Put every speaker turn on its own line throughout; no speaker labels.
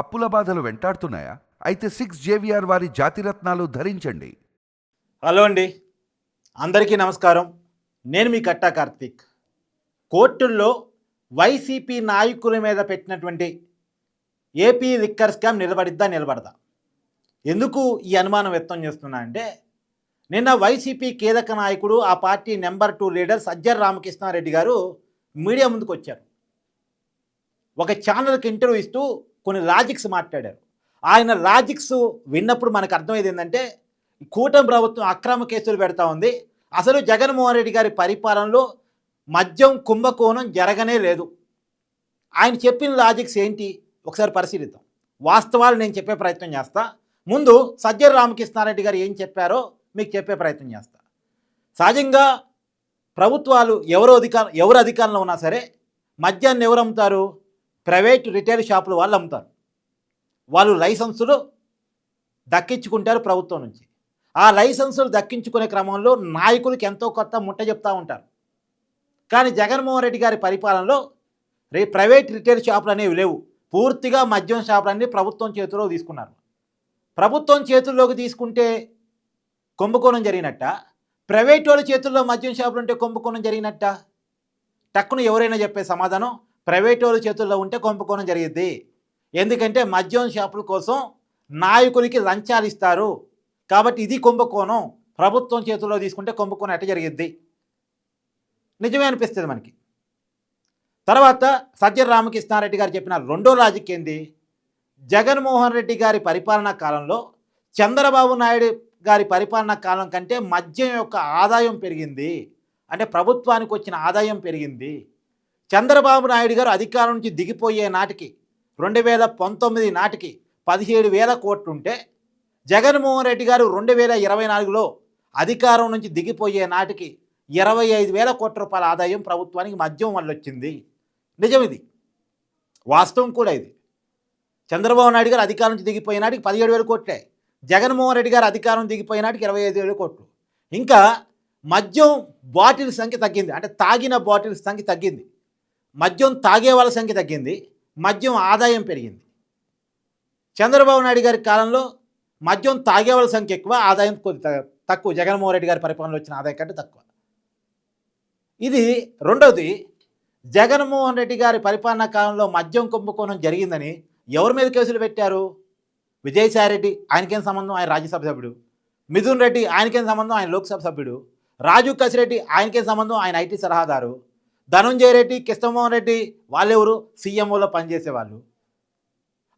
అప్పుల బాధలు వెంటాడుతున్నాయా? అయితే సిక్స్ జేవిఆర్ వారి జాతిరత్నాలు ధరించండి.
హలో అండి. అందరికీ నమస్కారం. నేను మీ కట్టా కార్తీక్. కోర్టుల్లో వైసీపీ నాయకుల మీద పెట్టినటువంటి ఏపీ లిక్కర్ స్కామ్ నిలబడిద్దా నిలబడదా? ఎందుకు ఈ అనుమానం వ్యక్తం చేస్తున్నా అంటే నిన్న వైసీపీ కీలక నాయకుడు ఆ party number two leader Sajjala Ramakrishna Reddy గారు మీడియా ముందుకు వచ్చారు ఒక ఛానల్కి ఇంటర్వ్యూ ఇస్తూ కొన్ని లాజిక్స్ మాట్లాడారు. ఆయన లాజిక్స్ విన్నప్పుడు మనకు అర్థమైంది ఏంటంటే కూటమి ప్రభుత్వం అక్రమ కేసులు పెడతా ఉంది. అసలు జగన్మోహన్ రెడ్డి గారి పరిపాలనలో మద్యం కుంభకోణం జరగనే లేదు. ఆయన చెప్పిన లాజిక్స్ ఏంటి? ఒకసారి పరిశీలిద్దాం. వాస్తవాలు నేను చెప్పే ప్రయత్నం చేస్తా. ముందు సజ్జల రామకృష్ణారెడ్డి గారు ఏం చెప్పారో మీకు చెప్పే ప్రయత్నం చేస్తా. సహజంగా ప్రభుత్వాలు ఎవరు అధికార ఎవరు అధికారంలో ఉన్నా సరే మద్యాన్ని ఎవరు అమ్ముతారు? ప్రైవేట్ రిటైల్ షాపులు వాళ్ళు అమ్ముతారు. వాళ్ళు లైసెన్సులు దక్కించుకుంటారు ప్రభుత్వం నుంచి. ఆ లైసెన్సులు దక్కించుకునే క్రమంలో నాయకులకు ఎంతో కొత్త ముట్ట చెప్తూ ఉంటారు. కానీ జగన్మోహన్ రెడ్డి గారి పరిపాలనలో రే ప్రైవేట్ రిటైల్ షాపులు అనేవి లేవు. పూర్తిగా మద్యం షాపులన్నీ ప్రభుత్వం చేతిలో తీసుకున్నారు. ప్రభుత్వం చేతుల్లోకి తీసుకుంటే కుంభకోణం జరిగినట్ట? ప్రైవేట్ వాళ్ళ చేతుల్లో మద్యం షాపులు ఉంటే కుంభకోణం జరిగినట్ట? టక్కును ఎవరైనా చెప్పే సమాధానం? ప్రైవేట్ వాళ్ళ చేతుల్లో ఉంటే కుంభకోణం జరిగింది ఎందుకంటే మద్యం షాపుల కోసం నాయకులకి లంచాలు ఇస్తారు. కాబట్టి ఇది కుంభకోణం. ప్రభుత్వం చేతుల్లో తీసుకుంటే కుంభకోణం ఎట్ట జరిగిద్ది? నిజమే అనిపిస్తుంది మనకి. తర్వాత సజ్జన రామకృష్ణారెడ్డి గారు చెప్పిన రెండో లాజిక్ ఏంది? జగన్మోహన్ రెడ్డి గారి పరిపాలనా కాలంలో చంద్రబాబు నాయుడు గారి పరిపాలనా కాలం కంటే మద్యం యొక్క ఆదాయం పెరిగింది. అంటే ప్రభుత్వానికి వచ్చిన ఆదాయం పెరిగింది. చంద్రబాబు నాయుడు గారు అధికారం నుంచి దిగిపోయే నాటికి రెండు వేల పంతొమ్మిది నాటికి పదిహేడు వేల కోట్లు ఉంటే జగన్మోహన్ రెడ్డి గారు రెండు వేల ఇరవై నాలుగులో అధికారం నుంచి దిగిపోయే నాటికి ఇరవై ఐదు వేల కోట్ల రూపాయల ఆదాయం ప్రభుత్వానికి మద్యం వల్ల వచ్చింది నిజం ఇది వాస్తవం కూడా ఇది. చంద్రబాబు నాయుడు గారు అధికారం నుంచి దిగిపోయే నాటికి పదిహేడు వేల కోట్లే. జగన్మోహన్ రెడ్డి గారు అధికారం దిగిపోయే నాటికి ఇరవై ఐదు వేల కోట్లు. ఇంకా మద్యం బాటిల్ సంఖ్య తగ్గింది. అంటే తాగిన బాటిల్స్ సంఖ్య తగ్గింది. మద్యం తాగే వాళ్ళ సంఖ్య తగ్గింది మద్యం ఆదాయం పెరిగింది. చంద్రబాబు నాయుడు గారి కాలంలో మద్యం తాగే వాళ్ళ సంఖ్య ఎక్కువ ఆదాయం కొద్ది త- తక్కువ. జగన్మోహన్ రెడ్డి గారి పరిపాలనలో వచ్చిన ఆదాయం కంటే తక్కువ. ఇది రెండవది జగన్మోహన్ రెడ్డి గారి పరిపాలనా కాలంలో మద్యం కుంభకోణం జరిగిందని ఎవరి మీద కేసులు పెట్టారు? విజయసాయి రెడ్డి ఆయనకేం సంబంధం? ఆయన రాజ్యసభ సభ్యుడు. మిథున్ రెడ్డి ఆయనకేం సంబంధం? ఆయన లోక్సభ సభ్యుడు. రాజు కసిరెడ్డి ఆయనకేం సంబంధం? ఆయన ఐటీ సలహాదారు. ధనుంజయ రెడ్డి కృష్ణమోహన్ రెడ్డి వాళ్ళెవరు? సీఎంఓలో పనిచేసేవాళ్ళు.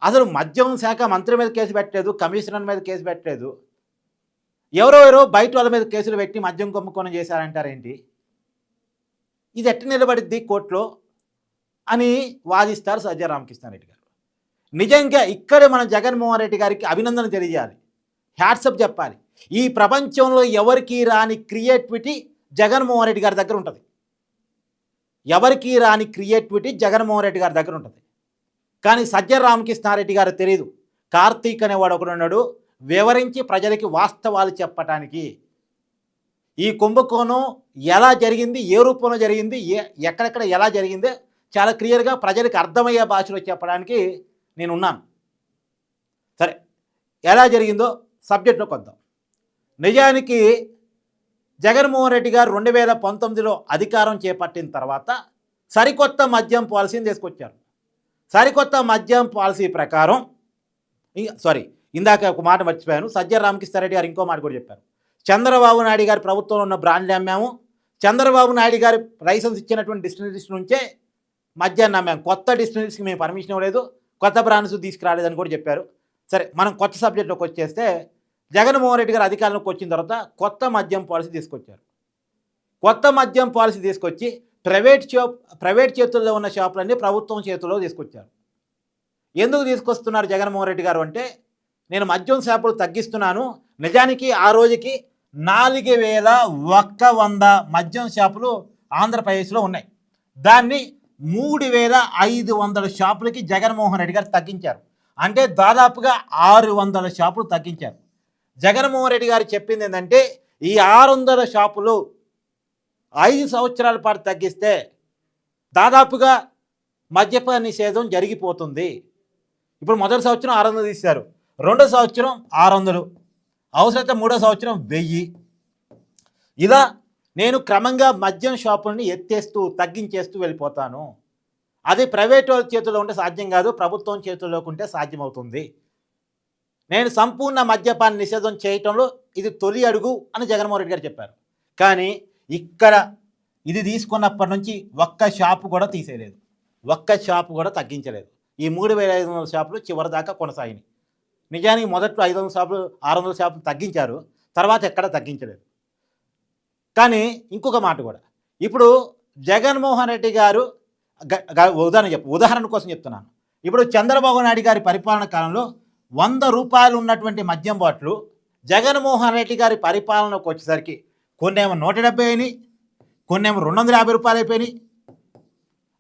అసలు మద్యం శాఖ మంత్రి మీద కేసు పెట్టలేదు కమిషనర్ మీద కేసు పెట్టలేదు. ఎవరెవరో బయట వాళ్ళ మీద కేసులు పెట్టి మద్యం కొమ్ముకొని చేశారంటారేంటి? ఇది ఎట్ట నిలబడిద్ది కోర్టులో అని వాదిస్తారు సజ్జ రామకృష్ణారెడ్డి గారు. నిజంగా ఇక్కడే మనం జగన్మోహన్ రెడ్డి గారికి అభినందన తెలియజేయాలి హ్యాట్సప్ చెప్పాలి. ఈ ప్రపంచంలో ఎవరికి రాని క్రియేటివిటీ జగన్మోహన్ రెడ్డి గారి దగ్గర ఉంటుంది. ఎవరికి రాని క్రియేటివిటీ జగన్మోహన్ రెడ్డి గారి దగ్గర ఉంటుంది. కానీ సజ్జన రామకృష్ణారెడ్డి గారు తెలియదు కార్తీక్ అనేవాడు ఒకడు ఉన్నాడు. వివరించి ప్రజలకి వాస్తవాలు చెప్పటానికి. ఈ కుంభకోణం ఎలా జరిగింది? ఏ రూపంలో జరిగింది? ఏ ఎక్కడెక్కడ ఎలా జరిగిందో? చాలా క్లియర్గా ప్రజలకు అర్థమయ్యే భాషలో చెప్పడానికి నేను ఉన్నాను సరే ఎలా జరిగిందో సబ్జెక్ట్లో వద్దాం నిజానికి జగన్మోహన్ రెడ్డి గారు రెండు వేల పంతొమ్మిదిలో అధికారం చేపట్టిన తర్వాత సరికొత్త మద్యం పాలసీని తీసుకొచ్చారు. సరికొత్త మద్యం పాలసీ ప్రకారం సారీ ఇందాక ఒక మాట మర్చిపోయాను సజ్జ రామకృష్ణారెడ్డి గారు ఇంకో మాట కూడా చెప్పారు. చంద్రబాబు నాయుడు గారి ప్రభుత్వంలో ఉన్న బ్రాండ్లు అమ్మాము. చంద్రబాబు నాయుడు గారి లైసెన్స్ ఇచ్చినటువంటి డిస్టినరీస్ నుంచే మద్యాన్ని అమ్మాము. కొత్త డిస్టినరీస్కి మేము పర్మిషన్ ఇవ్వలేదు. కొత్త బ్రాండ్స్ తీసుకురాలేదని కూడా చెప్పారు. సరే మనం కొత్త సబ్జెక్ట్లోకి వచ్చేస్తే జగన్మోహన్ రెడ్డి గారు అధికారంలోకి వచ్చిన తర్వాత కొత్త మద్యం పాలసీ తీసుకొచ్చారు. కొత్త మద్యం పాలసీ తీసుకొచ్చి ప్రైవేట్ షాప్ ప్రైవేట్ చేతుల్లో ఉన్న షాపులన్నీ ప్రభుత్వం చేతుల్లో తీసుకొచ్చారు. ఎందుకు తీసుకొస్తున్నారు జగన్మోహన్ రెడ్డి గారు అంటే నేను మద్యం షాపులు తగ్గిస్తున్నాను నిజానికి ఆ రోజుకి నాలుగు వేల ఒక్క వంద మద్యం షాపులు ఆంధ్రప్రదేశ్లో ఉన్నాయి. దాన్ని మూడు వేల ఐదు వందల షాపులకి జగన్మోహన్ రెడ్డి గారు తగ్గించారు. అంటే దాదాపుగా ఆరు వందల షాపులు తగ్గించారు. జగన్మోహన్ రెడ్డి గారు చెప్పింది ఏంటంటే ఈ ఆరు వందల షాపులు ఐదు సంవత్సరాల పాటు తగ్గిస్తే దాదాపుగా మద్యపాన నిషేధం జరిగిపోతుంది. ఇప్పుడు మొదటి సంవత్సరం ఆరు వందలు తీశారు. రెండో సంవత్సరం ఆరు వందలు అవసరమైతే మూడో సంవత్సరం వెయ్యి. ఇలా నేను క్రమంగా మద్యం షాపుల్ని ఎత్తేస్తూ తగ్గించేస్తూ వెళ్ళిపోతాను. అది ప్రైవేట్ వాళ్ళ చేతుల్లో ఉంటే సాధ్యం కాదు ప్రభుత్వం చేతుల్లోకి ఉంటే సాధ్యమవుతుంది. నేను సంపూర్ణ మద్యపాన నిషేధం చేయటంలో ఇది తొలి అడుగు అని జగన్మోహన్ రెడ్డి గారు చెప్పారు. కానీ ఇక్కడ ఇది తీసుకున్నప్పటి నుంచి ఒక్క షాపు కూడా తీసేయలేదు. ఒక్క షాపు కూడా తగ్గించలేదు. ఈ మూడు వేల ఐదు వందల షాపులు చివరి దాకా కొనసాగినాయి. నిజానికి మొదట్లో ఐదు వందల షాపులు ఆరు వందల షాపులు తగ్గించారు. తర్వాత ఎక్కడ తగ్గించలేదు. కానీ ఇంకొక మాట కూడా. ఇప్పుడు జగన్మోహన్ రెడ్డి గారు గ- గ- ఉదాహరణ చెప్పు ఉదాహరణ కోసం చెప్తున్నాను. ఇప్పుడు చంద్రబాబు నాయుడు గారి పరిపాలన కాలంలో వంద రూపాయలు ఉన్నటువంటి మద్యం బాట్లు జగన్మోహన్ రెడ్డి గారి పరిపాలనకు వచ్చేసరికి కొన్నేమో నూట డెబ్బై అయినాయి కొన్నేమో రెండు వందల యాభై రూపాయలు అయిపోయినాయి.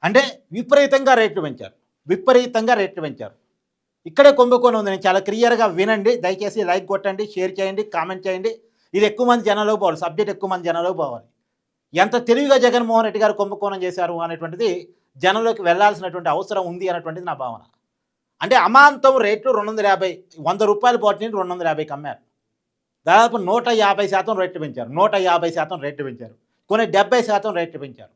అంటే విపరీతంగా రేట్లు పెంచారు విపరీతంగా రేట్లు పెంచారు. ఇక్కడే కుంభకోణం ఉంది నేను చాలా క్లియర్గా వినండి దయచేసి లైక్ కొట్టండి షేర్ చేయండి కామెంట్ చేయండి. ఇది ఎక్కువ మంది జనంలోకి పోవాలి సబ్జెక్ట్ ఎక్కువ మంది జనంలోకి పోవాలి. ఎంత తెలివిగా జగన్మోహన్ రెడ్డి గారు కుంభకోణం చేశారు అనేటువంటిది జనంలోకి వెళ్ళాల్సినటువంటి అవసరం ఉంది అనేటువంటిది నా భావన. అంటే అమాంతం రేట్లు రెండు వందల యాభై వంద రూపాయలు బాటిల్ని రెండు వందల యాభైకి అమ్మారు దాదాపు నూట యాభై శాతం రేట్లు పెంచారు. నూట యాభై శాతం రేట్లు పెంచారు. కొన్ని డెబ్బై శాతం రేట్లు పెంచారు.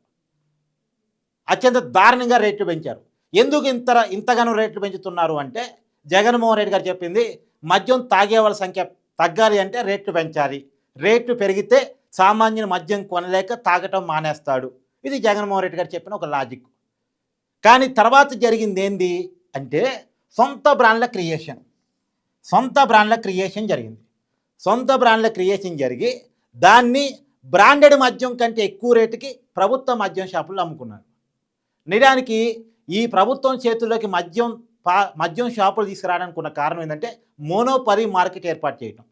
అత్యంత దారుణంగా రేట్లు పెంచారు. ఎందుకు ఇంత ఇంతగానో రేట్లు పెంచుతున్నారు అంటే జగన్మోహన్ రెడ్డి గారు చెప్పింది మద్యం తాగే వాళ్ళ సంఖ్య తగ్గాలి అంటే రేట్లు పెంచాలి. రేట్లు పెరిగితే సామాన్యుని మద్యం కొనలేక తాగటం మానేస్తాడు. ఇది జగన్మోహన్ రెడ్డి గారు చెప్పిన ఒక లాజిక్. కానీ తర్వాత జరిగింది ఏంది అంటే సొంత బ్రాండ్ల క్రియేషన్. సొంత బ్రాండ్ల క్రియేషన్ జరిగింది. సొంత బ్రాండ్ల క్రియేషన్ జరిగి దాన్ని బ్రాండెడ్ మద్యం కంటే ఎక్కువ రేటుకి ప్రభుత్వ మద్యం షాపుల్లో అమ్ముకున్నారు. నిజానికి ఈ ప్రభుత్వం చేతుల్లోకి మద్యం పా మద్యం షాపులు తీసుకురావడానికి ఉన్న కారణం ఏంటంటే మోనోపరీ మార్కెట్ ఏర్పాటు చేయటం.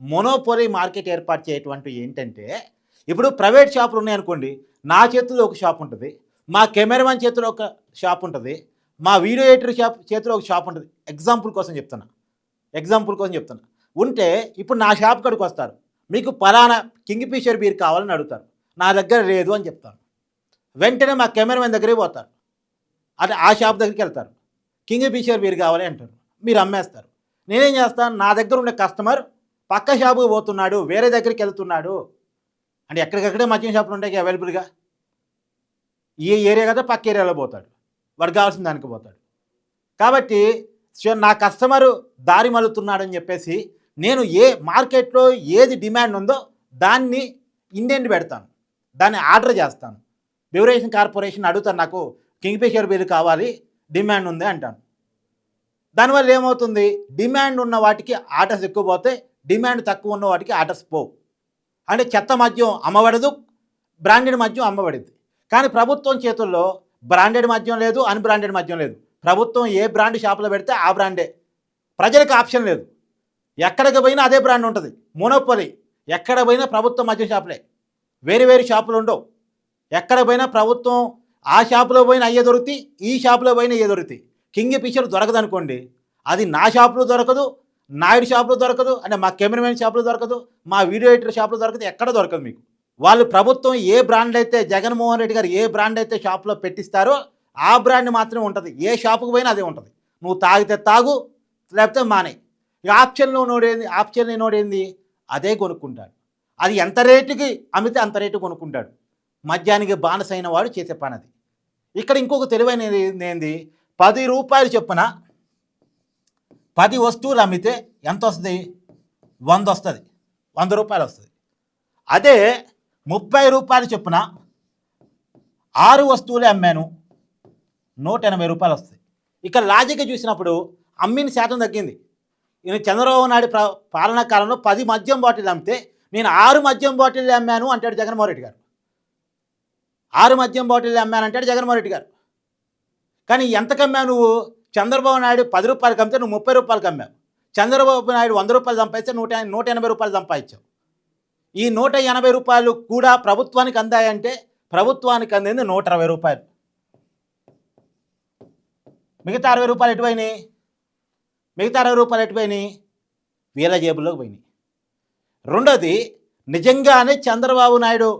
మోనోపరీ మార్కెట్ ఏర్పాటు చేయటం ఏంటంటే ఇప్పుడు ప్రైవేట్ షాపులు ఉన్నాయనుకోండి నా చేతిలో ఒక షాప్ ఉంటుంది మా కెమెరామెన్ చేతిలో ఒక షాప్ ఉంటుంది మా వీడియో ఎడిటర్ షాప్ చేతిలో ఒక షాప్ ఉంటుంది. ఎగ్జాంపుల్ కోసం చెప్తున్నా. ఎగ్జాంపుల్ కోసం చెప్తున్నా. ఉంటే ఇప్పుడు నా షాప్ కాడికి వస్తారు. మీకు పలానా కింగ్ ఫిషర్ బీర్ కావాలని అడుగుతారు. నా దగ్గర లేదు అని చెప్తాను వెంటనే మా కెమెరామెన్ దగ్గరికి పోతారు. అంటే ఆ షాప్ దగ్గరికి వెళ్తారు. కింగ్ ఫిషర్ బీర్ కావాలి అంటారు. మీరు అమ్మేస్తారు. నేనేం చేస్తాను? నా దగ్గర ఉండే కస్టమర్ పక్క షాపుకి పోతున్నాడు వేరే దగ్గరికి వెళ్తున్నాడు. అంటే ఎక్కడికక్కడే మద్యం షాపులు ఉంటాయి అవైలబుల్గా ఏ ఏరియా కదా పక్క ఏరియాలో పోతాడు. వాడికి కావాల్సిన దానికి పోతాడు. కాబట్టి సో నా కస్టమరు దారి మలుతున్నాడని చెప్పేసి నేను ఏ మార్కెట్లో ఏది డిమాండ్ ఉందో దాన్ని ఇండియన్ పెడతాను. దాన్ని ఆర్డర్ చేస్తాను. బ్యూరేషన్ కార్పొరేషన్ అడుగుతాను నాకు కింగ్ఫిషర్ బిల్ కావాలి డిమాండ్ ఉంది అంటాను. దానివల్ల ఏమవుతుంది? డిమాండ్ ఉన్న వాటికి ఆర్డర్స్ ఎక్కువ పోతే డిమాండ్ తక్కువ ఉన్న వాటికి ఆర్డర్స్ పోవు. అంటే చెత్త మద్యం అమ్మబడదు బ్రాండెడ్ మద్యం అమ్మబడింది. కానీ ప్రభుత్వం చేతుల్లో బ్రాండెడ్ మద్యం లేదు అన్బ్రాండెడ్ మద్యం లేదు. ప్రభుత్వం ఏ బ్రాండ్ షాపులో పెడితే ఆ బ్రాండే. ప్రజలకు ఆప్షన్ లేదు. ఎక్కడికి పోయినా అదే బ్రాండ్ ఉంటుంది. మోనోపొలి. ఎక్కడ పోయినా ప్రభుత్వం మద్యం షాపులే. వేరు వేరు షాపులు ఉండవు. ఎక్కడ పోయినా ప్రభుత్వం ఆ షాపులో పోయినా అయ్యే దొరుకుతాయి ఈ షాపులో పోయినా అయ్యే దొరుకుతాయి. కింగ్ పిక్చర్ దొరకదు అనుకోండి అది నా షాపులో దొరకదు నాయుడు షాపులో దొరకదు అంటే మా కెమెరామెన్ షాపులో దొరకదు మా వీడియో ఎడిటర్ షాపులో దొరకదు ఎక్కడ దొరకదు మీకు. వాళ్ళు ప్రభుత్వం ఏ బ్రాండ్ అయితే జగన్మోహన్ రెడ్డి గారు ఏ బ్రాండ్ అయితే షాపులో పెట్టిస్తారో ఆ బ్రాండ్ మాత్రమే ఉంటుంది. ఏ షాపుకు పోయినా అదే ఉంటుంది. నువ్వు తాగితే తాగు లేకపోతే మానే. ఇక ఆప్షన్లో నోడేంది ఆప్షన్ నోడేంది అదే కొనుక్కుంటాడు. అది ఎంత రేటుకి అమ్మితే అంత రేటు కొనుక్కుంటాడు. మద్యానికి బానిసైన వాడు చేసే పని అది ఇక్కడ ఇంకొక తెలివైనది ఏంది? పది రూపాయలు చొప్పున పది వస్తువులు అమ్మితే ఎంత వస్తుంది? వంద వస్తుంది. వంద రూపాయలు వస్తుంది. అదే ముప్పై రూపాయలు చొప్పున ఆరు వస్తువులే అమ్మాను. నూట ఎనభై రూపాయలు వస్తాయి. ఇక లాజిక్ చూసినప్పుడు అమ్మిన శాతం తగ్గింది. నేను చంద్రబాబు నాయుడు ప్ర పాలనా కాలంలో పది మద్యం బాటిల్ అమ్మితే నేను ఆరు మద్యం బాటిల్ అమ్మాను అంటాడు జగన్మోహన్ రెడ్డి గారు. ఆరు మద్యం బాటిల్ అమ్మాను అంటాడు జగన్మోహన్ రెడ్డి గారు. కానీ ఎంతకు అమ్మావు నువ్వు? చంద్రబాబు నాయుడు పది రూపాయలకి అమ్మితే నువ్వు ముప్పై రూపాయలకి అమ్మావు. చంద్రబాబు నాయుడు వంద రూపాయలు సంపాదిస్తే నూట నూట ఎనభై రూపాయలు సంపాదించావు. ఈ నూట ఎనభై రూపాయలు కూడా ప్రభుత్వానికి అందాయంటే ప్రభుత్వానికి అందింది నూట అరవై రూపాయలు. మిగతా అరవై రూపాయలు ఎటుపోయినాయి మిగతా అరవై రూపాయలు ఎటుపోయినాయి వీళ్ళ జేబులోకి పోయినాయి. రెండోది నిజంగానే చంద్రబాబు నాయుడు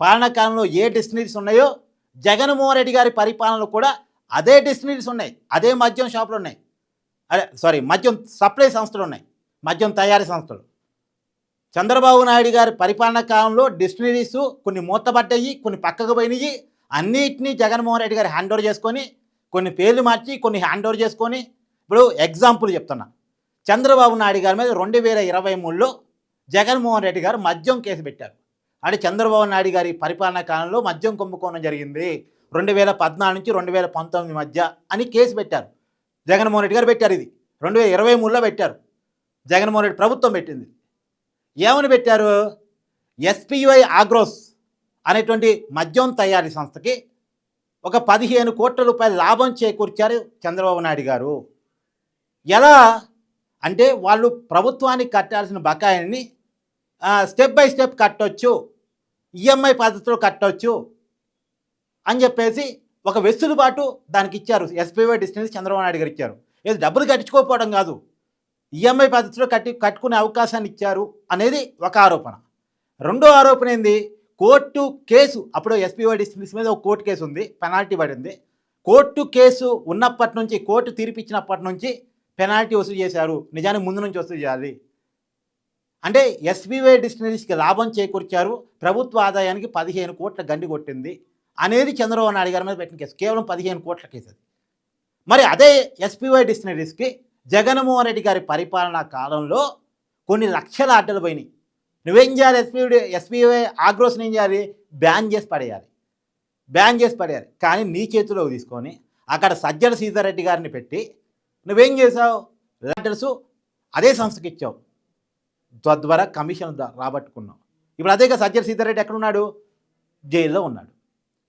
పాలన కాలంలో ఏ డెస్టినరీస్ ఉన్నాయో జగన్మోహన్ రెడ్డి గారి పరిపాలనలో కూడా అదే డెస్టినరీస్ ఉన్నాయి. అదే మద్యం షాపులు ఉన్నాయి. అదే సారీ మద్యం సప్లై సంస్థలు ఉన్నాయి. మద్యం తయారీ సంస్థలు. చంద్రబాబు నాయుడు గారి పరిపాలన కాలంలో డిస్టినరీస్ కొన్ని మూతపడ్డాయి కొన్ని పక్కకు పోయినాయి. అన్నిటినీ జగన్మోహన్ రెడ్డి గారు హ్యాండ్ ఓవర్ చేసుకొని కొన్ని పేర్లు మార్చి కొన్ని హ్యాండ్ ఓవర్ చేసుకొని ఇప్పుడు ఎగ్జాంపుల్ చెప్తున్నా. చంద్రబాబు నాయుడు గారి మీద రెండు వేల ఇరవై మూడులో జగన్మోహన్ రెడ్డి గారు మద్యం కేసు పెట్టారు. అంటే చంద్రబాబు నాయుడు గారి పరిపాలనా కాలంలో మద్యం కుంభకోణం జరిగింది. రెండు వేల పద్నాలుగు నుంచి రెండు వేల పంతొమ్మిది మధ్య అని కేసు పెట్టారు. జగన్మోహన్ రెడ్డి గారు పెట్టారు ఇది. రెండు వేల ఇరవై మూడులో పెట్టారు. జగన్మోహన్ రెడ్డి ప్రభుత్వం పెట్టింది. ఏమని పెట్టారు? ఎస్పీవై ఆగ్రోస్ అనేటువంటి మద్యం తయారీ సంస్థకి ఒక పదిహేను కోట్ల రూపాయల లాభం చేకూర్చారు చంద్రబాబు నాయుడు గారు. ఎలా? అంటే వాళ్ళు ప్రభుత్వానికి కట్టాల్సిన బకాయిని స్టెప్ బై స్టెప్ కట్టొచ్చు ఈఎంఐ పద్ధతిలో కట్టొచ్చు అని చెప్పేసి ఒక వెసులుబాటు దానికి ఇచ్చారు. ఎస్పీవై డిస్టెన్స్ చంద్రబాబు నాయుడు గారు ఇచ్చారు. ఏది డబ్బులు కట్టించుకోకపోవడం కాదు. ఈఎంఐ పద్ధతిలో కట్టి కట్టుకునే అవకాశాన్ని ఇచ్చారు అనేది ఒక ఆరోపణ. రెండో ఆరోపణ ఏంది? కోర్టు కేసు అప్పుడు ఎస్పీవై డిస్మిస్ మీద ఒక కోర్టు కేసు ఉంది పెనాల్టీ పడింది. కోర్టు కేసు ఉన్నప్పటి నుంచి కోర్టు తీర్పిచ్చినప్పటి నుంచి పెనాల్టీ వసూలు చేశారు. నిజానికి ముందు నుంచి వసూలు చేయాలి. అంటే ఎస్బీవై డిస్టినరీస్కి లాభం చేకూర్చారు. ప్రభుత్వ ఆదాయానికి పదిహేను కోట్ల గండి కొట్టింది అనేది చంద్రబాబు నాయుడు గారి మీద పెట్టిన కేసు. కేవలం పదిహేను కోట్ల కేసు అది. మరి అదే ఎస్పీవై డిస్టినరీస్కి జగన్మోహన్ రెడ్డి గారి పరిపాలనా కాలంలో కొన్ని లక్షల అడ్డలు పోయినాయి. నువ్వేం చేయాలి? ఎస్పీ ఎస్పీవై ఆగ్రోస్ని ఏం చేయాలి? బ్యాన్ చేసి పడేయాలి. బ్యాన్ చేసి పడేయాలి. కానీ నీ చేతిలోకి తీసుకొని అక్కడ సజ్జల సీతారెడ్డి రెడ్డి గారిని పెట్టి నువ్వేం చేసావు లెటర్స్ అదే సంస్థకి ఇచ్చావు. తద్వారా కమిషన్ రాబట్టుకున్నావు. ఇప్పుడు అదేగా సజ్జల సీతారెడ్డి ఎక్కడున్నాడు? జైల్లో ఉన్నాడు.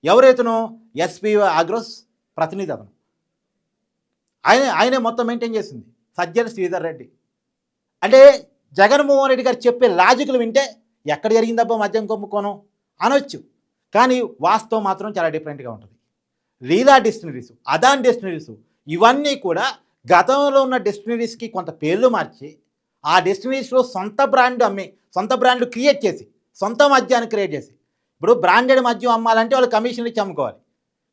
ఎవరైతను ఎస్పీ ఆగ్రోస్ ప్రతినిధి అతను. ఆయన ఆయనే మొత్తం మెయింటైన్ చేసింది. సజ్జన శ్రీధర్ రెడ్డి. అంటే జగన్మోహన్ రెడ్డి గారు చెప్పే లాజిక్లు వింటే ఎక్కడ జరిగిందబ్బా మద్యం కొమ్ముకోను? అనొచ్చు. కానీ వాస్తవం మాత్రం చాలా డిఫరెంట్గా ఉంటుంది. లీలా డిస్టినరీస్ అదాన్ డిస్టినరీస్ ఇవన్నీ కూడా గతంలో ఉన్న డిస్టినరీస్కి కొంత పేర్లు మార్చి ఆ డెస్టినరీస్లో సొంత బ్రాండ్ అమ్మి సొంత బ్రాండ్ క్రియేట్ చేసి సొంత మద్యాన్ని క్రియేట్ చేసి ఇప్పుడు బ్రాండెడ్ మద్యం అమ్మాలంటే వాళ్ళు కమిషన్లు ఇచ్చి అమ్ముకోవాలి.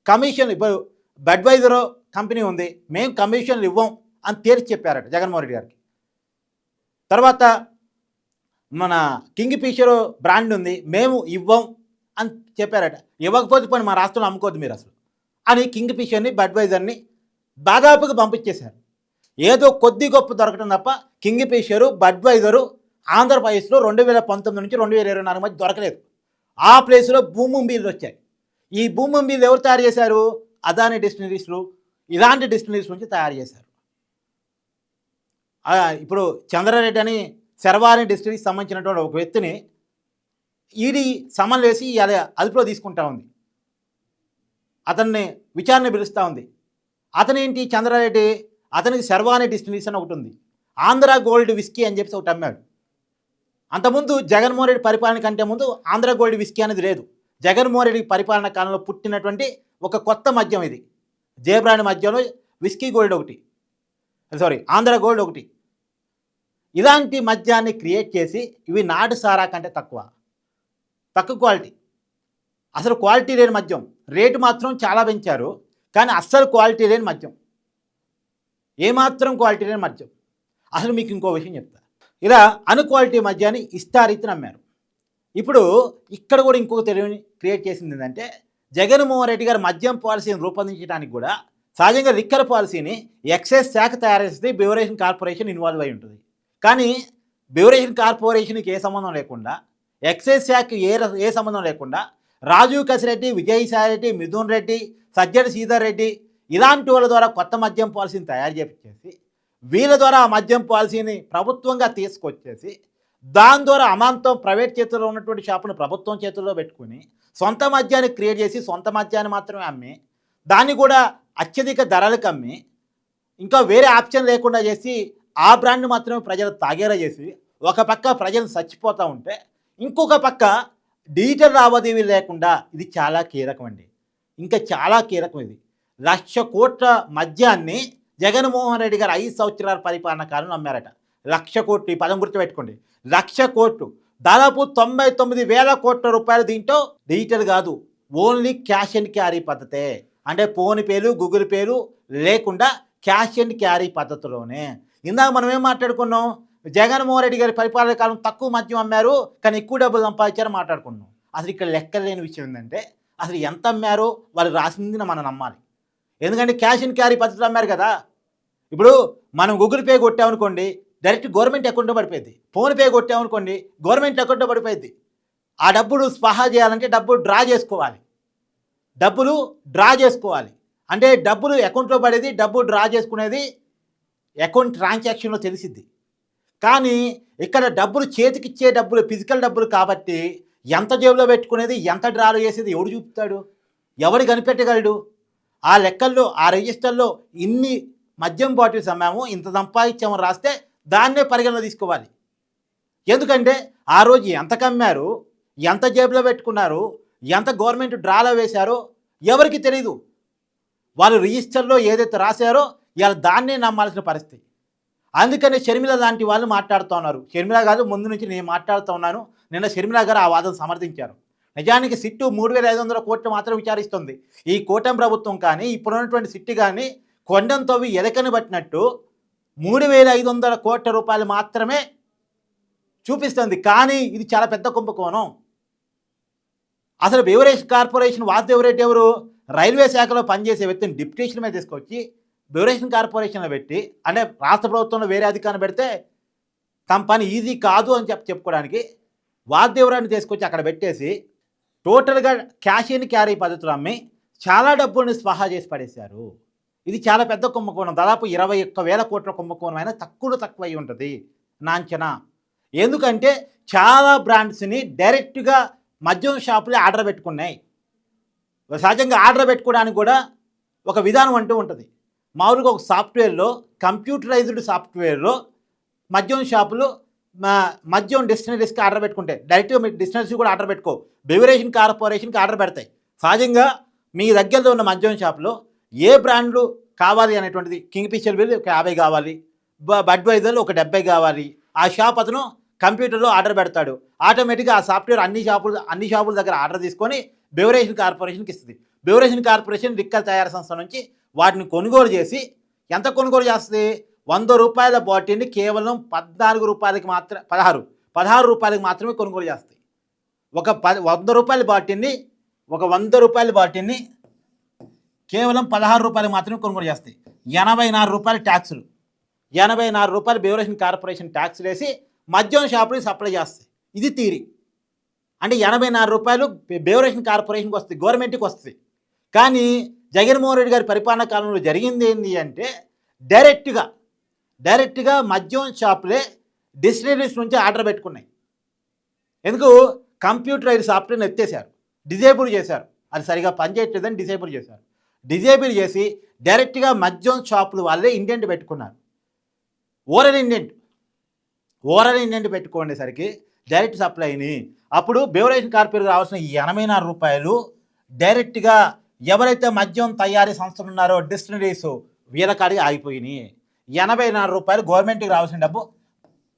కమిషన్ ఇప్పుడు బడ్వైజర్ కంపెనీ ఉంది మేము కమిషన్లు ఇవ్వం అని తేల్చి చెప్పారట జగన్మోహన్ రెడ్డి గారికి. తర్వాత మన కింగ్ ఫిషర్ బ్రాండ్ ఉంది మేము ఇవ్వం అని చెప్పారట. ఇవ్వకపోతే పని మా రాష్ట్రంలో అమ్ముకోవద్దు మీరు అసలు అని కింగ్ ఫిషర్ని బడ్వైజర్ని దాదాపుగా పంపించేశారు. ఏదో కొద్ది గొప్ప దొరకటం తప్ప కింగ్ ఫిషరు బడ్వైజరు ఆంధ్రప్రదేశ్లో రెండు వేల పంతొమ్మిది నుంచి రెండు వేల ఇరవై నాలుగు మధ్య దొరకలేదు. ఆ ప్లేస్లో భూమి బిల్లు వచ్చాయి. ఈ భూమి బిల్లు ఎవరు తయారు చేశారు? అదాని డిస్టినరీస్లు ఇలాంటి డిస్టినరీస్ నుంచి తయారు చేశారు. ఇప్పుడు చంద్రారెడ్డి అని శర్వాణి డిస్టినరీకి సంబంధించినటువంటి ఒక వ్యక్తిని ఈడీ సమన్ వేసి అదే అదుపులో తీసుకుంటా ఉంది. అతన్ని విచారణ పిలుస్తూ ఉంది. అతనేంటి చంద్రారెడ్డి? అతనికి శర్వాణి డిస్టినరీస్ అని ఒకటి ఉంది. ఆంధ్ర గోల్డ్ విస్కీ అని చెప్పేసి ఒకటి అమ్మాడు. అంతకుముందు జగన్మోహన్ రెడ్డి పరిపాలన కంటే ముందు ఆంధ్ర గోల్డ్ విస్కీ అనేది లేదు. జగన్మోహన్ రెడ్డి పరిపాలన కాలంలో పుట్టినటువంటి ఒక కొత్త మద్యం ఇది. జయబ్రాండ్ మధ్యలో విస్కీ గోల్డ్ ఒకటి. సారీ ఆంధ్ర గోల్డ్ ఒకటి. ఇలాంటి మద్యాన్ని క్రియేట్ చేసి ఇవి నాటు సారా కంటే తక్కువ. తక్కువ క్వాలిటీ. అసలు క్వాలిటీ లేని మద్యం. రేటు మాత్రం చాలా పెంచారు కానీ అస్సలు క్వాలిటీ లేని మద్యం. ఏమాత్రం క్వాలిటీ లేని మద్యం. అసలు మీకు ఇంకో విషయం చెప్తా. ఇలా అన్క్వాలిటీ మద్యాన్ని ఇష్టారీతిని అమ్మారు ఇప్పుడు ఇక్కడ కూడా ఇంకొక తెలివిని క్రియేట్ చేసింది ఏంటంటే జగన్మోహన్ రెడ్డి గారు మద్యం పాలసీని రూపొందించడానికి కూడా సహజంగా లిక్కర్ పాలసీని ఎక్సైజ్ శాఖ తయారు చేసింది బ్యూరేషన్ కార్పొరేషన్ ఇన్వాల్వ్ అయి ఉంటుంది. కానీ బ్యూరేషన్ కార్పొరేషన్కి ఏ సంబంధం లేకుండా ఎక్సైజ్ శాఖ ఏ ఏ సంబంధం లేకుండా రాజీవ్ కసిరెడ్డి విజయసాయి రెడ్డి మిథున్ రెడ్డి సజ్జడి శ్రీధర్ రెడ్డి ఇలాంటి వాళ్ళ ద్వారా కొత్త మద్యం పాలసీని తయారు చేపించేసి వీళ్ళ ద్వారా ఆ మద్యం పాలసీని ప్రభుత్వంగా తీసుకొచ్చేసి దాని ద్వారా అమాంతం ప్రైవేట్ చేతుల్లో ఉన్నటువంటి షాపును ప్రభుత్వం చేతుల్లో పెట్టుకుని సొంత మద్యాన్ని క్రియేట్ చేసి సొంత మద్యాన్ని మాత్రమే అమ్మి దాన్ని కూడా అత్యధిక ధరలకు అమ్మి ఇంకా వేరే ఆప్షన్ లేకుండా చేసి ఆ బ్రాండ్ని మాత్రమే ప్రజలు తాగేలా చేసి ఒక పక్క ప్రజలు చచ్చిపోతూ ఉంటే ఇంకొక పక్క డిజిటల్ లావాదేవీ లేకుండా ఇది చాలా కీలకం అండి. ఇంకా చాలా కీలకం ఇది. లక్ష కోట్ల మద్యాన్ని జగన్మోహన్ రెడ్డి గారు ఐదు సంవత్సరాల పరిపాలన కాలంలో అమ్మారట. లక్ష కోట్లు ఈ పదం గుర్తుపెట్టుకోండి. లక్ష కోట్లు. దాదాపు తొంభై తొమ్మిది వేల కోట్ల రూపాయలు దీంట్లో డిజిటల్ కాదు. ఓన్లీ క్యాష్ అండ్ క్యారీ పద్ధతే. అంటే ఫోన్ పేలు గూగుల్ పేలు లేకుండా క్యాష్ అండ్ క్యారీ పద్ధతిలోనే. ఇందాక మనం ఏం మాట్లాడుకున్నాం? జగన్మోహన్ రెడ్డి గారి పరిపాలన కాలం తక్కువ మద్యం అమ్మారు కానీ ఎక్కువ డబ్బులు సంపాదించారు మాట్లాడుకున్నాం. అసలు ఇక్కడ లెక్కలేని విషయం ఏంటంటే అసలు ఎంత అమ్మారో వాళ్ళు రాసింది మనం నమ్మాలి. ఎందుకంటే క్యాష్ అండ్ క్యారీ పద్ధతిలో అమ్మారు కదా. ఇప్పుడు మనం గూగుల్ పే కొట్టామనుకోండి డైరెక్ట్ గవర్నమెంట్ అకౌంట్లో పడిపోయింది. ఫోన్పే కొట్టామనుకోండి గవర్నమెంట్ అకౌంట్లో పడిపోయింది. ఆ డబ్బులు స్పహా చేయాలంటే డబ్బులు డ్రా చేసుకోవాలి. డబ్బులు డ్రా చేసుకోవాలి. అంటే డబ్బులు అకౌంట్లో పడేది డబ్బు డ్రా చేసుకునేది అకౌంట్ ట్రాన్సాక్షన్లో తెలిసిద్ది. కానీ ఇక్కడ డబ్బులు చేతికిచ్చే డబ్బులు ఫిజికల్ డబ్బులు కాబట్టి ఎంత జేబులో పెట్టుకునేది ఎంత డ్రాలు చేసేది ఎవడు చూపుతాడు? ఎవడు కనిపెట్టగలడు? ఆ లెక్కల్లో ఆ రిజిస్టర్లో ఇన్ని మద్యం బాటిల్స్ అమ్మాము ఇంత సంపాదించాము రాస్తే దాన్నే పరిగణన తీసుకోవాలి. ఎందుకంటే ఆ రోజు ఎంత కమ్మారు ఎంత జేబులో పెట్టుకున్నారు ఎంత గవర్నమెంట్ డ్రాలో వేశారో ఎవరికి తెలీదు. వాళ్ళు రిజిస్టర్లో ఏదైతే రాశారో ఇవాళ దాన్నే నమ్మాల్సిన పరిస్థితి. అందుకనే షర్మిల లాంటి వాళ్ళు మాట్లాడుతూ ఉన్నారు. షర్మిల కాదు ముందు నుంచి నేను మాట్లాడుతూ ఉన్నాను. నిన్న షర్మిల గారు ఆ వాదన సమర్థించారు. నిజానికి సిట్టు మూడు వేల ఐదు వందల కోట్లు మాత్రం విచారిస్తుంది. ఈ కూటమి ప్రభుత్వం కానీ ఇప్పుడున్నటువంటి సిట్టు కానీ కొండను తవ్వి పట్టినట్టు మూడు వేల ఐదు వందల కోట్ల రూపాయలు మాత్రమే చూపిస్తుంది. కానీ ఇది చాలా పెద్ద కుంభకోణం. అసలు బెవరేజ్ కార్పొరేషన్ వాసుదేవరెడ్డి ఎవరు? రైల్వే శాఖలో పనిచేసే వ్యక్తిని డిప్యూటేషన్ మీద తీసుకొచ్చి బెవరేషన్ కార్పొరేషన్లో పెట్టి అంటే రాష్ట్ర ప్రభుత్వంలో వేరే అధికారం పెడితే తమ పని ఈజీ కాదు అని చెప్పి చెప్పుకోవడానికి వాద్యవరాన్ని తీసుకొచ్చి అక్కడ పెట్టేసి టోటల్గా క్యాష్ ఇన్ క్యారీ పద్ధతులు అమ్మి చాలా డబ్బుల్ని స్పహా చేసి పడేశారు. ఇది చాలా పెద్ద కుంభకోణం. దాదాపు ఇరవై ఒక్క వేల కోట్ల కుంభకోణం అయినా తక్కువ తక్కువ అయి ఉంటుంది. నా అంచనా ఎందుకంటే చాలా బ్రాండ్స్ని డైరెక్ట్గా మద్యం షాపులే ఆర్డర్ పెట్టుకున్నాయి. సహజంగా ఆర్డర్ పెట్టుకోవడానికి కూడా ఒక విధానం అంటూ ఉంటుంది. మామూలుగా ఒక సాఫ్ట్వేర్లో కంప్యూటరైజ్డ్ సాఫ్ట్వేర్లో మద్యం షాపులు మా- మద్యం డిస్టినరీస్కి ఆర్డర్ పెట్టుకుంటే డైరెక్ట్గా మీరు డిస్టినరీస్ కూడా ఆర్డర్ పెట్టుకో. బెవరేషన్ కార్పొరేషన్కి ఆర్డర్ పెడతాయి. సహజంగా మీ దగ్గరలో ఉన్న మద్యం షాపులో ఏ బ్రాండ్లు కావాలి అనేటువంటిది కింగ్ ఫిషర్ బిల్ ఒక యాభై కావాలి. బ బడ్వైజర్లు ఒక డెబ్బై కావాలి. ఆ షాప్ అతను కంప్యూటర్లో ఆర్డర్ పెడతాడు. ఆటోమేటిక్గా ఆ సాఫ్ట్వేర్ అన్ని షాపులు అన్ని షాపుల దగ్గర ఆర్డర్ తీసుకొని బెవరేషన్ కార్పొరేషన్కి ఇస్తుంది. బెవరేషన్ కార్పొరేషన్ లిక్కర్ తయారు సంస్థ నుంచి వాటిని కొనుగోలు చేసి ఎంత కొనుగోలు చేస్తుంది? వంద రూపాయల బాటిల్ని కేవలం పద్నాలుగు రూపాయలకి మాత్రం పదహారు పదహారు రూపాయలకి మాత్రమే కొనుగోలు చేస్తాయి ఒక పది వంద రూపాయల బాటిల్ని ఒక వంద రూపాయల బాటిల్ని కేవలం పదహారు రూపాయలు మాత్రమే కొనుగోలు చేస్తాయి. ఎనభై నాలుగు రూపాయలు ట్యాక్సులు. ఎనభై నాలుగు రూపాయలు బెవరేషన్ కార్పొరేషన్ ట్యాక్స్ వేసి మద్యం షాపులు సప్లై చేస్తాయి. ఇది తీరి. అంటే ఎనభై నాలుగు రూపాయలు బెవరేషన్ కార్పొరేషన్కి వస్తుంది గవర్నమెంట్కి వస్తుంది కానీ జగన్మోహన్ రెడ్డి గారి పరిపాలన కాలంలో జరిగింది ఏంటి అంటే డైరెక్ట్గా డైరెక్ట్గా మద్యం షాపులే డిస్టినరీస్ నుంచి ఆర్డర్ పెట్టుకున్నాయి. ఎందుకు? కంప్యూటరైజ్ సాఫ్ట్వేర్ని ఎత్తేసారు డిజేబుల్ చేశారు. అది సరిగా పనిచేయట్లేదని డిసేబుల్ చేశారు. డిజేబుల్ చేసి డైరెక్ట్గా మద్యం షాపులు వాళ్ళే ఇండెంట్ పెట్టుకున్నారు. ఓరల్ ఇండెంట్ ఓరల్ ఇండెంట్ పెట్టుకునేసరికి డైరెక్ట్ సప్లైని అప్పుడు బెవరేషన్ కార్పొరేట్ రావాల్సిన ఎనభై నాలుగు రూపాయలు డైరెక్ట్గా ఎవరైతే మద్యం తయారీ సంస్థలు ఉన్నారో డిస్టినరీస్ వీళ్ళకాడికి ఆగిపోయినాయి. ఎనభై నాలుగు రూపాయలు గవర్నమెంట్కి రావాల్సిన డబ్బు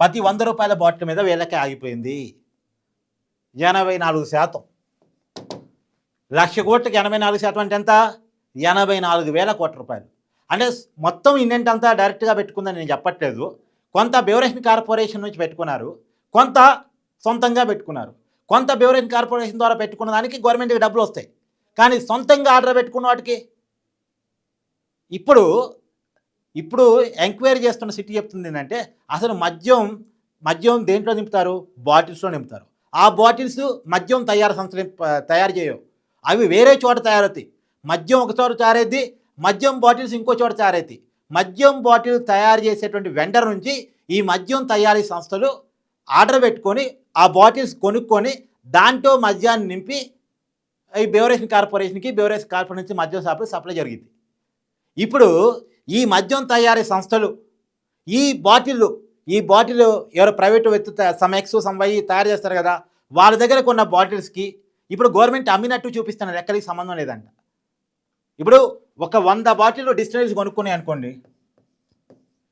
ప్రతి వంద రూపాయల బాటిల్ మీద వీళ్ళకే ఆగిపోయింది. ఎనభై నాలుగు శాతం. లక్ష కోట్లకి ఎనభై నాలుగు శాతం అంటే ఎంత? ఎనభై నాలుగు వేల కోట్ల రూపాయలు. అంటే మొత్తం ఇండెంట్ అంతా డైరెక్ట్గా పెట్టుకుందని నేను చెప్పట్లేదు. కొంత బ్యూరేషన్ కార్పొరేషన్ నుంచి పెట్టుకున్నారు. కొంత సొంతంగా పెట్టుకున్నారు. కొంత బ్యూరేషన్ కార్పొరేషన్ ద్వారా పెట్టుకున్న దానికి గవర్నమెంట్కి డబ్బులు వస్తాయి. కానీ సొంతంగా ఆర్డర్ పెట్టుకున్న వాటికి ఇప్పుడు ఇప్పుడు ఎంక్వైరీ చేస్తున్న సిటీ చెప్తుంది ఏంటంటే అసలు మద్యం మద్యం దేంట్లో నింపుతారు? బాటిల్స్లో నింపుతారు. ఆ బాటిల్స్ మద్యం తయారు సంస్థలు తయారు చేయవు. అవి వేరే చోట తయారవుతాయి. మద్యం ఒక చోట మద్యం బాటిల్స్ ఇంకో చోట తయారవుతాయి మద్యం బాటిల్ తయారు చేసేటువంటి వెండర్ నుంచి ఈ మద్యం తయారీ సంస్థలు ఆర్డర్ పెట్టుకొని ఆ బాటిల్స్ కొనుక్కొని దాంట్లో మద్యాన్ని నింపి ఈ బెవరేషన్ కార్పొరేషన్కి బెవరేజ్ కార్పొరేషన్ నుంచి మద్యం షాపులు సప్లై జరిగింది. ఇప్పుడు ఈ మద్యం తయారీ సంస్థలు ఈ బాటిల్లు ఈ బాటిల్ ఎవరో ప్రైవేటు వ్యక్తి త- సమ్ తయారు చేస్తారు కదా వాళ్ళ దగ్గర కొన్న బాటిల్స్కి ఇప్పుడు గవర్నమెంట్ అమ్మినట్టు చూపిస్తున్నారు ఎక్కడికి సంబంధం లేదంట. ఇప్పుడు ఒక వంద బాటిల్ డిస్టిలరీస్ కొనుక్కున్నాయి అనుకోండి.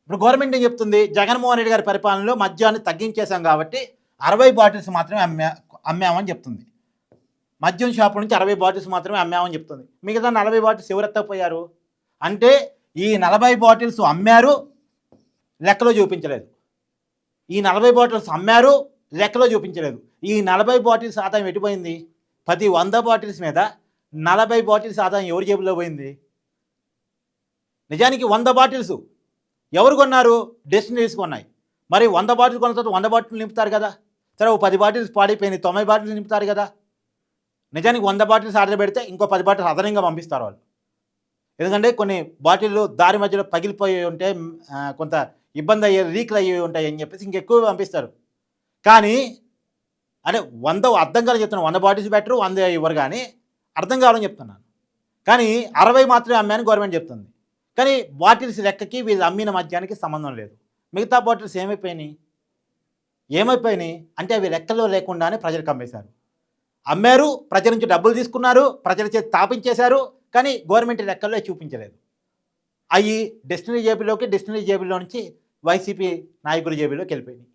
ఇప్పుడు గవర్నమెంట్ ఏం చెప్తుంది? జగన్మోహన్ రెడ్డి గారి పరిపాలనలో మద్యాన్ని తగ్గించేశాం కాబట్టి అరవై బాటిల్స్ మాత్రమే అమ్మా అమ్మామని చెప్తుంది. మద్యం షాపు నుంచి అరవై బాటిల్స్ మాత్రమే అమ్మామని చెప్తుంది. మిగతా నలభై బాటిల్స్ ఎవరెత్తకపోయారు అంటే ఈ నలభై బాటిల్స్ అమ్మారు లెక్కలో చూపించలేదు. ఈ నలభై బాటిల్స్ అమ్మారు లెక్కలో చూపించలేదు. ఈ నలభై బాటిల్స్ ఆదాయం ఎటుపోయింది? ప్రతి వంద బాటిల్స్ మీద నలభై బాటిల్స్ ఆదాయం ఎవరి జేబులో పోయింది? నిజానికి వంద బాటిల్స్. ఎవరు కొన్నారు? డెస్టినరీస్ కొన్నాయి. మరి వంద బాటిల్స్ కొన్న తర్వాత వంద బాటిల్ నింపుతారు కదా. సరే ఓ పది బాటిల్స్ పాడైపోయినాయి. తొంభై బాటిల్స్ నింపుతారు కదా. నిజానికి వంద బాటిల్స్ ఆర్డర్ పెడితే ఇంకో పది బాటిల్స్ అదనంగా పంపిస్తారు వాళ్ళు. ఎందుకంటే కొన్ని బాటిల్లు దారి మధ్యలో పగిలిపోయి ఉంటే కొంత ఇబ్బంది అయ్యే లీక్లు అయ్యి ఉంటాయి అని చెప్పేసి ఇంకెక్కువ పంపిస్తారు. కానీ అంటే వంద అర్థం కలిగి చెప్తున్నాను వంద బాటిల్స్ బెటర్ వంద ఇవ్వరు కానీ అర్థం కావాలని చెప్తున్నాను. కానీ అరవై మాత్రమే అమ్మాయని గవర్నమెంట్ చెప్తుంది. కానీ బాటిల్స్ లెక్కకి వీళ్ళు అమ్మిన మద్యానికి సంబంధం లేదు. మిగతా బాటిల్స్ ఏమైపోయినాయి? ఏమైపోయినాయి? అంటే అవి లెక్కలో లేకుండానే ప్రజలకు అమ్మేశారు. అమ్మారు ప్రజల నుంచి డబ్బులు తీసుకున్నారు ప్రజల చేతి తాపించేశారు కానీ గవర్నమెంట్ లెక్కల్లో చూపించలేదు. అవి డెస్టినీ జేబులోకి డెస్టినీ జేబులో నుంచి వైసీపీ నాయకుల జేబులోకి వెళ్ళిపోయినాయి.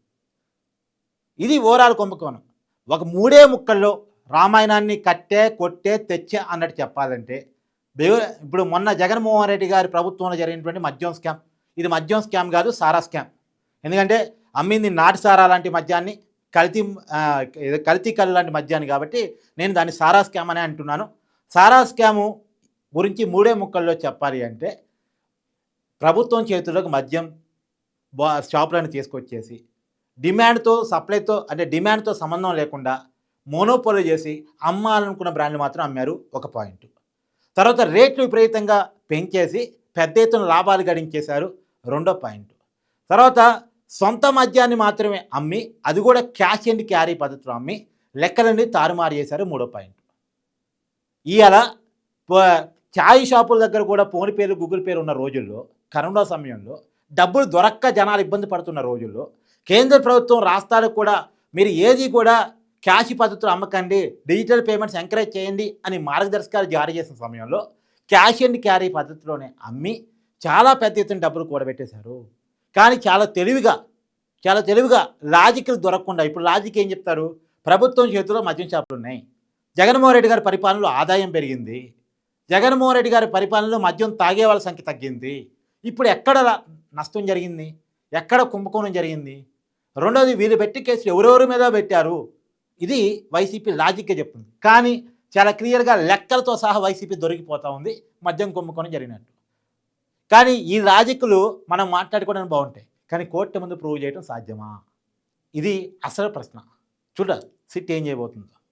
ఇది ఓవరాల్ కుంభకోణం. ఒక మూడే ముక్కల్లో రామాయణాన్ని కట్టే కొట్టే తెచ్చే అన్నట్టు చెప్పాలంటే దేవ- ఇప్పుడు మొన్న జగన్మోహన్ రెడ్డి గారి ప్రభుత్వంలో జరిగినటువంటి మద్యం స్కామ్ ఇది మద్యం స్కామ్ కాదు సారా స్కామ్. ఎందుకంటే అమ్మింది నాటి సారా లాంటి మద్యాన్ని కల్తీ కల్తీ కళ్ళు లాంటి మద్యాన్ని కాబట్టి నేను దాన్ని సారా స్కామ్ అనే అంటున్నాను. సారా స్కాము గురించి మూడే ముక్కల్లో చెప్పాలి అంటే ప్రభుత్వం చేతుల్లోకి మద్యం షాపులను తీసుకొచ్చేసి డిమాండ్తో సప్లైతో అంటే డిమాండ్తో సంబంధం లేకుండా మోనోపోలో చేసి అమ్మాలనుకున్న బ్రాండ్లు మాత్రం అమ్మారు ఒక పాయింట్. తర్వాత రేట్లు విపరీతంగా పెంచేసి పెద్ద ఎత్తున లాభాలు గడించేశారు రెండో పాయింట్. తర్వాత సొంత మద్యాన్ని మాత్రమే అమ్మి అది కూడా క్యాష్ అండ్ క్యారీ పద్ధతిలో అమ్మి లెక్కలన్నీ తారుమారు చేశారు మూడో పాయింట్. ఇవాళ ప- ఛాయ్ షాపుల దగ్గర కూడా ఫోన్ పేరు గూగుల్ పేరు ఉన్న రోజుల్లో కరోనా సమయంలో డబ్బులు దొరక్క జనాలు ఇబ్బంది పడుతున్న రోజుల్లో కేంద్ర ప్రభుత్వం రాష్ట్రాలకు కూడా మీరు ఏది కూడా క్యాష్ పద్ధతిలో అమ్మకండి డిజిటల్ పేమెంట్స్ ఎంకరేజ్ చేయండి అని మార్గదర్శకాలు జారీ చేసిన సమయంలో క్యాష్ అండ్ క్యారీ పద్ధతిలోనే అమ్మి చాలా పెద్ద ఎత్తున డబ్బులు కూడబెట్టేశారు. కానీ చాలా తెలివిగా చాలా తెలివిగా లాజిక్లు దొరకకుండా ఇప్పుడు లాజిక్ ఏం చెప్తారు? ప్రభుత్వం చేతిలో మద్యం షాపులు ఉన్నాయి. జగన్మోహన్ రెడ్డి గారి పరిపాలనలో ఆదాయం పెరిగింది. జగన్మోహన్ రెడ్డి గారి పరిపాలనలో మద్యం తాగే వాళ్ళ సంఖ్య తగ్గింది. ఇప్పుడు ఎక్కడ నష్టం జరిగింది? ఎక్కడ కుంభకోణం జరిగింది? రెండోది వీళ్ళు పెట్టి కేసులు ఎవరెవరి మీద పెట్టారు? ఇది వైసీపీ లాజిక్గా చెప్తుంది. కానీ చాలా క్లియర్గా లెక్కలతో సహా వైసీపీ దొరికిపోతూ ఉంది. మద్యం కుంభకోణం జరిగినట్టు. కానీ ఈ లాజిక్లు మనం మాట్లాడుకోవడానికి బాగుంటాయి. కానీ కోర్టు ముందు ప్రూవ్ చేయడం సాధ్యమా? ఇది అసలు ప్రశ్న. చూడ సిట్ ఏం చేయబోతుందో.